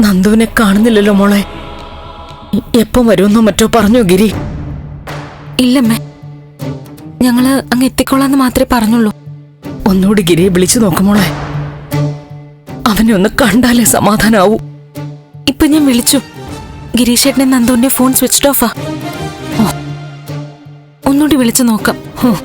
നന്ദുവിനെ കാണുന്നില്ലല്ലോ മോളെ. എപ്പം വരുമെന്നോ മറ്റോ പറഞ്ഞോ ഗിരി? ഇല്ലമ്മേ. ഞങ്ങൾ അങ്ങ് എത്തിക്കൊള്ളാന്ന് മാത്രമേ പറഞ്ഞുള്ളൂ. ഒന്നുകൂടി ഗിരിയെ വിളിച്ചു നോക്കുമോളെ അവനെ ഒന്ന് കണ്ടാലേ സമാധാനാവൂ. ഇപ്പൊ ഞാൻ വിളിച്ചു. ഗിരീഷേട്ടനെ നന്ദുവിന്റെ ഫോൺ സ്വിച്ച് ഓഫാ. ഓ ഒന്നുകൂടി വിളിച്ചു നോക്കാം. ഹോ,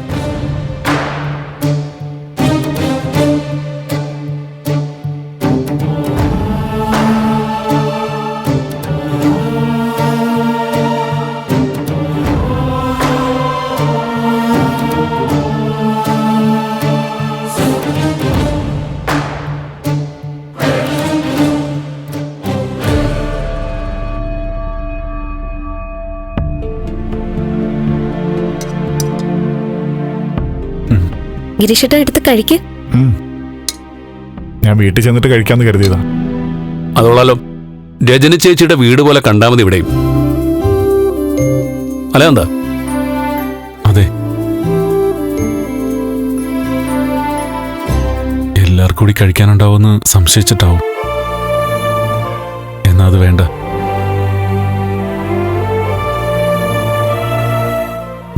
ഗിരീഷേട്ട എടുത്ത് കഴിക്ക്. ഞാൻ വീട്ടിൽ ചെന്നിട്ട് കഴിക്കാന്ന് കരുതിയതാ. അതോളാലോ. രജന ചേച്ചിയുടെ വീട് പോലെ കണ്ടാ മതി ഇവിടെയും. അല്ല എന്താ അതെ. എല്ലാവർക്കും കൂടി കഴിക്കാനുണ്ടാവുമെന്ന് സംശയിച്ചിട്ടാവും. എന്നാ അത് വേണ്ട.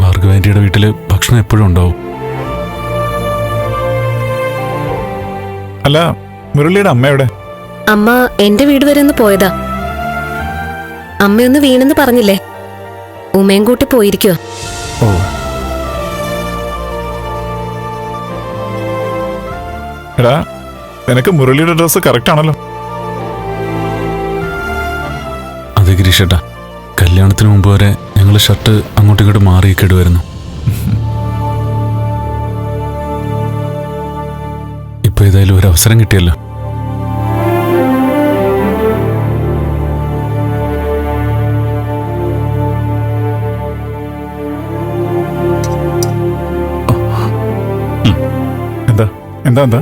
ഭാർഗവേന്റിയുടെ വീട്ടിൽ ഭക്ഷണം എപ്പോഴും ഉണ്ടാവും. അല്ല മുരളിയുടെ അമ്മ എവിടെ? അമ്മ എന്റെ വീട് വരെ ഒന്ന് പോയതാ. അമ്മയൊന്ന് വീണെന്ന് പറഞ്ഞില്ലേ? ഉമയും കൂട്ടി പോയിരിക്കോ ഓ. എടാ നിനക്ക് മുരളിയുടെ ഡ്രസ്സ് കറക്റ്റ് ആണല്ലോ. അതെ ഗിരീഷേട്ടാ കല്യാണത്തിന് മുമ്പ് വരെ ഞങ്ങൾ ഷർട്ട് അങ്ങോട്ടും ഇങ്ങോട്ടും മാറിയൊക്കെ ഇടുമായിരുന്നു ഏതായാലും ഒരു അവസരം കിട്ടിയല്ലോ. എന്താ? എന്താ എന്താ?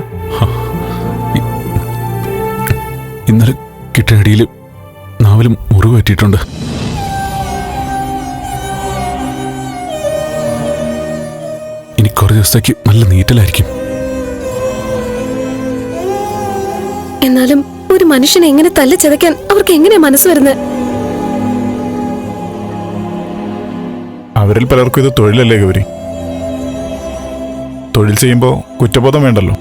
ഇന്നലെ കിട്ടിയ അടിയിൽ നാവിലും മുറിവ് പറ്റിയിട്ടുണ്ട്. ഇനി കുറേ ദിവസത്തേക്ക് നല്ല നീറ്റലായിരിക്കും. എന്നാലും ഒരു മനുഷ്യനെ എങ്ങനെ തല്ലി ചതയ്ക്കാൻ അവർക്ക് എങ്ങനെ മനസ്സ് വരുന്നത് അവരിൽ പലർക്കും ഇത് തൊഴിലല്ലേ ഗൗരി? തൊഴിൽ ചെയ്യുമ്പോൾ കുറ്റബോധം വേണ്ടല്ലോ.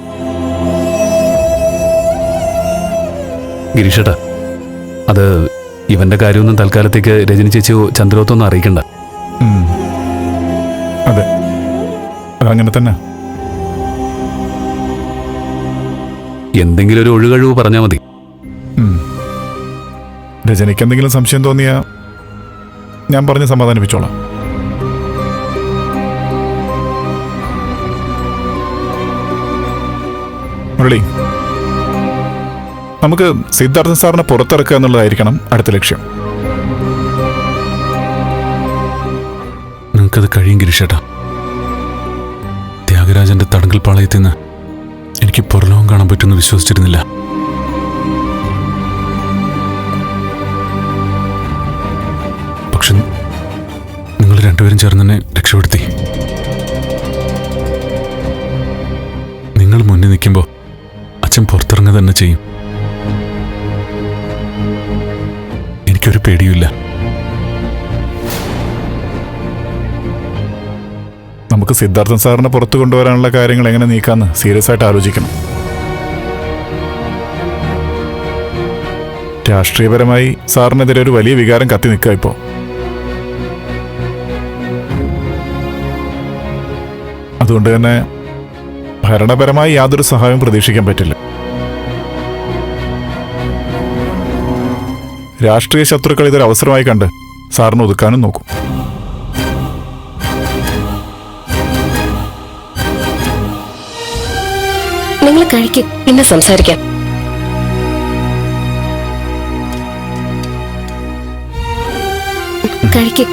ഗിരീഷേട്ടാ അത് ഇവന്റെ കാര്യമൊന്നും തൽക്കാലത്തേക്ക് രജനി ചേച്ചിയോ ചന്ദ്രോത്തൊന്നും അറിയിക്കണ്ട. അതെ. അതങ്ങനെ തന്നെ. എന്തെങ്കിലും ഒരു ഒഴുകഴിവ് പറഞ്ഞാൽ മതി. രചനയ്ക്ക് എന്തെങ്കിലും സംശയം തോന്നിയാ ഞാൻ പറഞ്ഞ് സമാധാനിപ്പിച്ചോളാം. മുരളി നമുക്ക് സിദ്ധാർത്ഥ സാറിനെ പുറത്തിറക്കുക എന്നുള്ളതായിരിക്കണം അടുത്ത ലക്ഷ്യം. നിങ്ങൾക്കത് കഴിയും ഗിരിഷേട്ടാ. ത്യാഗരാജന്റെ തടങ്കൽ പാളയത്തിൽ നിന്ന് എനിക്ക് പുറലോകം കാണാൻ പറ്റുമെന്ന് വിശ്വസിച്ചിരുന്നില്ല. പക്ഷെ നിങ്ങൾ രണ്ടുപേരും ചേർന്ന് തന്നെ രക്ഷപ്പെടുത്തി. നിങ്ങൾ മുന്നിൽ നിൽക്കുമ്പോൾ അച്ഛൻ പുറത്തിറങ്ങുക തന്നെ ചെയ്യും. എനിക്കൊരു പേടിയുമില്ല. നമുക്ക് സിദ്ധാർത്ഥൻ സാറിനെ പുറത്തു കൊണ്ടുവരാനുള്ള കാര്യങ്ങൾ എങ്ങനെ നീക്കാന്ന് സീരിയസ് ആയിട്ട് ആലോചിക്കണം. രാഷ്ട്രീയപരമായി സാറിനെതിരെ ഒരു വലിയ വികാരം കത്തി നിൽക്കുക ഇപ്പോൾ അതുകൊണ്ട് തന്നെ ഭരണപരമായി യാതൊരു സഹായവും പ്രതീക്ഷിക്കാൻ പറ്റില്ല. രാഷ്ട്രീയ ശത്രുക്കൾ ഇതൊരു അവസരമായി കണ്ട് സാറിന് ഒതുക്കാനും നോക്കും. നിങ്ങൾ കഴിക്ക്. പിന്നെ സംസാരിക്കാം. കഴിക്ക്.